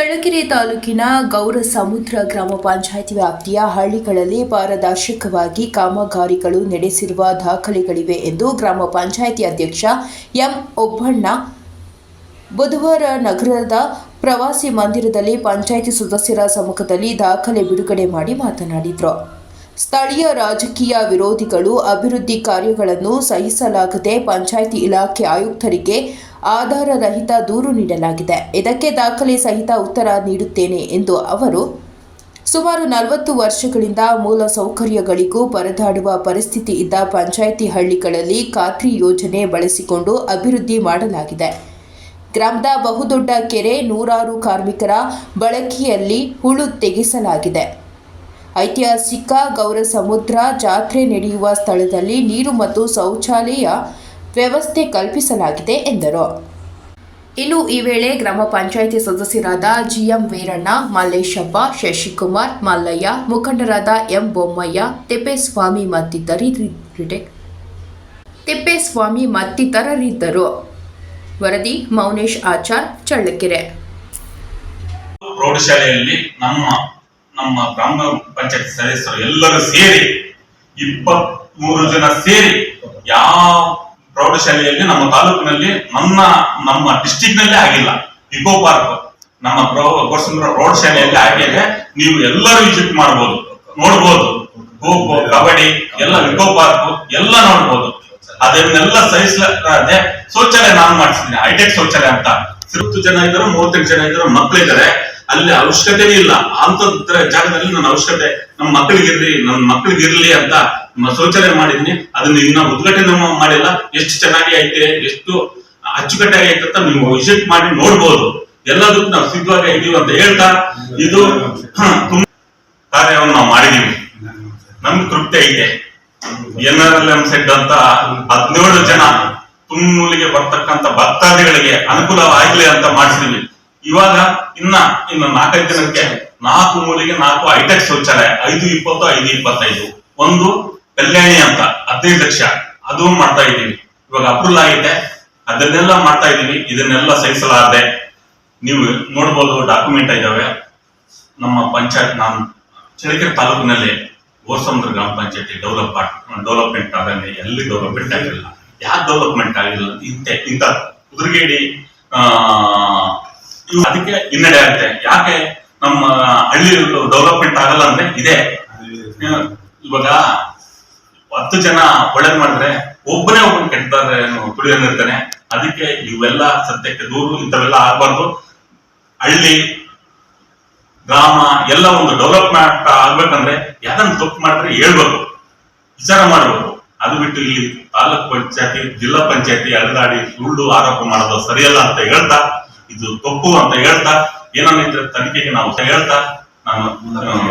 ಚಳ್ಳಕೆರೆ ತಾಲೂಕಿನ ಗೌರ ಸಮುದ್ರ ಗ್ರಾಮ ಪಂಚಾಯಿತಿ ವ್ಯಾಪ್ತಿಯ ಹಳ್ಳಿಗಳಲ್ಲಿ ಪಾರದರ್ಶಕವಾಗಿ ಕಾಮಗಾರಿಗಳು ನಡೆಸಿರುವ ದಾಖಲೆಗಳಿವೆ ಎಂದು ಗ್ರಾಮ ಪಂಚಾಯಿತಿ ಅಧ್ಯಕ್ಷ ಎಂ ಒಬ್ಬಣ್ಣ, ಬುಧವಾರ ನಗರದ ಪ್ರವಾಸಿ ಮಂದಿರದಲ್ಲಿ ಪಂಚಾಯಿತಿ ಸದಸ್ಯರ ಸಮ್ಮುಖದಲ್ಲಿ ದಾಖಲೆ ಬಿಡುಗಡೆ ಮಾಡಿ ಮಾತನಾಡಿದರು. ಸ್ಥಳೀಯ ರಾಜಕೀಯ ವಿರೋಧಿಗಳು ಅಭಿವೃದ್ಧಿ ಕಾರ್ಯಗಳನ್ನು ಸಹಿಸಲಾಗದೆ ಪಂಚಾಯಿತಿ ಇಲಾಖೆ ಆಯುಕ್ತರಿಗೆ ಆಧಾರರಹಿತ ದೂರು ನೀಡಲಾಗಿದೆ. ಇದಕ್ಕೆ ದಾಖಲೆ ಸಹಿತ ಉತ್ತರ ನೀಡುತ್ತೇನೆ ಎಂದು ಅವರು ಸುಮಾರು ನಲವತ್ತು ವರ್ಷಗಳಿಂದ ಮೂಲ ಸೌಕರ್ಯಗಳಿಗೂ ಪರದಾಡುವ ಪರಿಸ್ಥಿತಿ ಇದ್ದ ಪಂಚಾಯಿತಿ ಹಳ್ಳಿಗಳಲ್ಲಿ ಖಾತ್ರಿ ಯೋಜನೆ ಬಳಸಿಕೊಂಡು ಅಭಿವೃದ್ಧಿ ಮಾಡಲಾಗಿದೆ. ಗ್ರಾಮದ ಬಹುದೊಡ್ಡ ಕೆರೆ ನೂರಾರು ಕಾರ್ಮಿಕರ ಬಳಕೆಯಲ್ಲಿ ಹುಳು ತೆಗೆಸಲಾಗಿದೆ. ಐತಿಹಾಸಿಕ ಗೌರಸಮುದ್ರ ಜಾತ್ರೆ ನಡೆಯುವ ಸ್ಥಳದಲ್ಲಿ ನೀರು ಮತ್ತು ಶೌಚಾಲಯ ವ್ಯವಸ್ಥೆ ಕಲ್ಪಿಸಲಾಗಿದೆ ಎಂದರು. ಇನ್ನು ಈ ವೇಳೆ ಗ್ರಾಮ ಪಂಚಾಯಿತಿ ಸದಸ್ಯರಾದ ಜಿಎಂ ವೀರಣ್ಣ, ಮಲ್ಲೇಶಪ್ಪ, ಶಶಿಕುಮಾರ್, ಮಲ್ಲಯ್ಯ, ಮುಖಂಡರಾದ ಎಂ ಬೊಮ್ಮಯ್ಯ, ತಿಪ್ಪೇಸ್ವಾಮಿ ಮತ್ತಿತರರಿದ್ದರು ತಿಪ್ಪೇಸ್ವಾಮಿ ಮತ್ತಿತರರಿದ್ದರು. ವರದಿ ಮೌನೇಶ್ ಆಚಾರ್, ಚಳ್ಳಕೆರೆ. ಪ್ರೌಢಶಾಲೆಯಲ್ಲಿ ನಮ್ಮ ನಮ್ಮ ಗ್ರಾಮ ಪಂಚಾಯತ್ ಸದಸ್ಯರು ಎಲ್ಲರೂ ಸೇರಿ ಇಪ್ಪತ್ತ್ ಮೂರು ಜನ ಸೇರಿ ಯಾವ ಪ್ರೌಢಶಾಲೆಯಲ್ಲಿ ನಮ್ಮ ತಾಲೂಕಿನಲ್ಲಿ ನನ್ನ ನಮ್ಮ ಡಿಸ್ಟಿಕ್ ನಲ್ಲೇ ಆಗಿಲ್ಲ. ಇಕೋ ಪಾರ್ಕ್ ನಮ್ಮ ಗೋರ್ಸಂದ್ರ ಪ್ರೌಢಶಾಲೆಯಲ್ಲಿ ಆಗಿದೆ ನೀವು ಎಲ್ಲರೂ ವಿಸಿಟ್ ಮಾಡಬಹುದು ನೋಡ್ಬೋದು. ಖೋ ಖೋ, ಕಬಡ್ಡಿ, ಎಲ್ಲ ಇಕೋ ಪಾರ್ಕ್ ಎಲ್ಲ ನೋಡ್ಬೋದು. ಅದನ್ನೆಲ್ಲ ಸಹಿಸಲಾದೆ ಶೌಚಾಲಯ ನಾನು ಮಾಡಿಸಿದ್ದೀನಿ. ಹೈಟೆಕ್ ಶೌಚಾಲಯ ಅಂತ. ಹತ್ತು ಜನ ಇದ್ರು ಮೂವತ್ತೆಂಟು ಜನ ಇದ್ರು ಮಕ್ಳು ಇದ್ದಾರೆ ಅಲ್ಲಿ ಅವಶ್ಯಕತೆನೇ ಇಲ್ಲ. ಅಂತ ಜಾಗದಲ್ಲಿ ನನ್ನ ಅವಶ್ಯಕತೆ, ನಮ್ಮ ಮಕ್ಕಳಿಗಿರ್ಲಿ ನಮ್ಮ ಮಕ್ಕಳಿಗಿರ್ಲಿ ಅಂತ ಶೌಚಾಲಯ ಮಾಡಿದೀನಿ ಅದನ್ನ ಇನ್ನ ಉದ್ಘಾಟನೆ ಮಾಡಿಲ್ಲ. ಎಷ್ಟು ಚೆನ್ನಾಗಿ ಐತೆ, ಎಷ್ಟು ಅಚ್ಚುಕಟ್ಟಾಗಿ ಐತೆ ಅಂತ ನೀವು ವಿಸಿಟ್ ಮಾಡಿ ನೋಡ್ಬೋದು. ಎಲ್ಲದಕ್ಕೂ ನಾವು ಸಿದ್ಧವಾಗಿ ಇದೀವಿ ಅಂತ ಹೇಳ್ತಾ, ಇದು ಕಾರ್ಯವನ್ನು ನಾವು ಮಾಡಿದೀವಿ. ನಮ್ಗೆ ತೃಪ್ತಿ ಐತೆ. N R L M shed ಅಂತ ಹದಿನೇಳು ಜನ ತುಮ್ಮೂಲಿಗೆ ಬರ್ತಕ್ಕಂತ ಭಕ್ತಾದಿಗಳಿಗೆ ಅನುಕೂಲ ಆಗ್ಲಿ ಅಂತ ಮಾಡಿಸಿದ್ವಿ. ಇವಾಗ ಇನ್ನ, ಇನ್ನು ನಾಲ್ಕೈದು ಜನಕ್ಕೆ ನಾಲ್ಕು ಮೂಲಿಗೆ ನಾಲ್ಕು ಹೈಟೆಕ್ ಶೌಚಾಲಯ ಐದು ಇಪ್ಪತ್ತು, ಐದು ಇಪ್ಪತ್ತೈದು. ಒಂದು ಕಲ್ಯಾಣಿ ಅಂತ, ಹದಿನೈದು ಲಕ್ಷ. ಅದು ಮಾಡ್ತಾ ಇದ್ದೀವಿ. ಇವಾಗ ಅಪ್ರೂವಲ್ ಆಗಿದೆ ಅದನ್ನೆಲ್ಲ ಮಾಡ್ತಾ ಇದ್ದೀವಿ. ಇದನ್ನೆಲ್ಲ ಸಹಿಸಲಾರದೆ ನೀವು ನೋಡ್ಬೋದು ಡಾಕ್ಯುಮೆಂಟ್ ಇದಾವೆ. ನಮ್ಮ ಪಂಚಾಯತ್, ನಾನು ಚಳ್ಳಕೆರೆ ತಾಲೂಕಿನಲ್ಲಿ ಗೋಸಮುದ್ರ ಗ್ರಾಮ ಪಂಚಾಯತಿ ಡೆವಲಪ್ ಡೆವಲಪ್ಮೆಂಟ್ ಆಗಲ್ಲ ಎಲ್ಲಿ ಡೆವಲಪ್ಮೆಂಟ್ ಆಗಿರಲಿಲ್ಲ ಯಾಕೆ ಡೆವಲಪ್ಮೆಂಟ್ ಆಗಿಲ್ಲ? ಇಂತೆ ಇಂಥ ಕುದುರೆಗೇಡಿ, ಆ ಅದಕ್ಕೆ ಹಿನ್ನಡೆ ಆಗುತ್ತೆ. ಯಾಕೆ ನಮ್ಮ ಹಳ್ಳಿ ಡೆವಲಪ್ಮೆಂಟ್ ಆಗಲ್ಲ ಅಂದ್ರೆ ಇದೆ. ಇವಾಗ ಹತ್ತು ಜನ ಒಳ್ಳೇದ್ ಮಾಡಿದ್ರೆ ಒಬ್ಬನೇ ಒಬ್ಬನ ಕೆಟ್ಟದಾರೆ ಕುಡಿಯೋದಿರ್ತಾನೆ ಅದಕ್ಕೆ ಇವೆಲ್ಲ ಸದ್ಯಕ್ಕೆ ದೂರು ಇಂಥವೆಲ್ಲ ಆಗ್ಬಾರ್ದು. ಹಳ್ಳಿ ಗ್ರಾಮ ಎಲ್ಲ ಒಂದು ಡೆವಲಪ್ಮೆಂಟ್ ಆಗ್ಬೇಕಂದ್ರೆ ಯಾರನ್ನ ತಪ್ಪು ಮಾಡಿದ್ರೆ ಹೇಳ್ಬೇಕು. ವಿಚಾರ ಮಾಡ್ಬೇಕು. ಅದು ಬಿಟ್ಟು ಇಲ್ಲಿ ತಾಲೂಕ್ ಪಂಚಾಯತಿ ಜಿಲ್ಲಾ ಪಂಚಾಯತಿ ಅಳ್ಳಾಡಿ ಸುಳ್ಳು ಆರೋಪ ಮಾಡೋದು ಸರಿಯಲ್ಲ ಅಂತ ಹೇಳ್ತಾ ಇದು ತಪ್ಪು ಅಂತ ಹೇಳ್ತಾ ಏನನ್ನಿದ್ರೆ ತನಿಖೆಗೆ ನಾವು ಹೇಳ್ತಾ ನಾನು